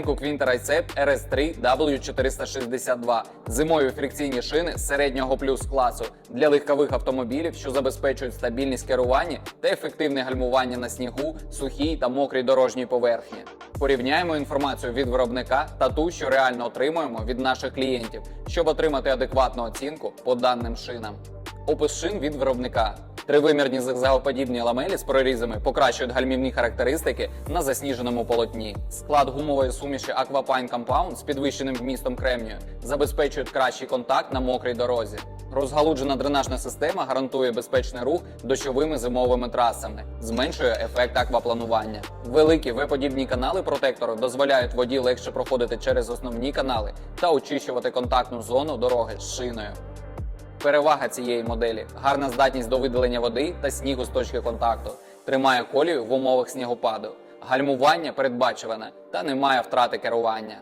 Winter Accept RS3 W462 зимові фрикційні шини середнього плюс класу для легкових автомобілів, що забезпечують стабільність керування та ефективне гальмування на снігу, сухій та мокрій дорожній поверхні. Порівняємо інформацію від виробника та ту, що реально отримуємо від наших клієнтів, щоб отримати адекватну оцінку по даним шинам. Опис шин від виробника. Тривимірні зигзагоподібні ламелі з прорізами покращують гальмівні характеристики на засніженому полотні. Склад гумової суміші Aquapine Compound з підвищеним вмістом кремнію забезпечують кращий контакт на мокрій дорозі. Розгалуджена дренажна система гарантує безпечний рух дощовими зимовими трасами, зменшує ефект аквапланування. Великі V-подібні канали протектору дозволяють воді легше проходити через основні канали та очищувати контактну зону дороги з шиною. Перевага цієї моделі. Гарна здатність до видалення води та снігу з точки контакту, тримає колію в умовах снігопаду, гальмування передбачуване та немає втрати керування.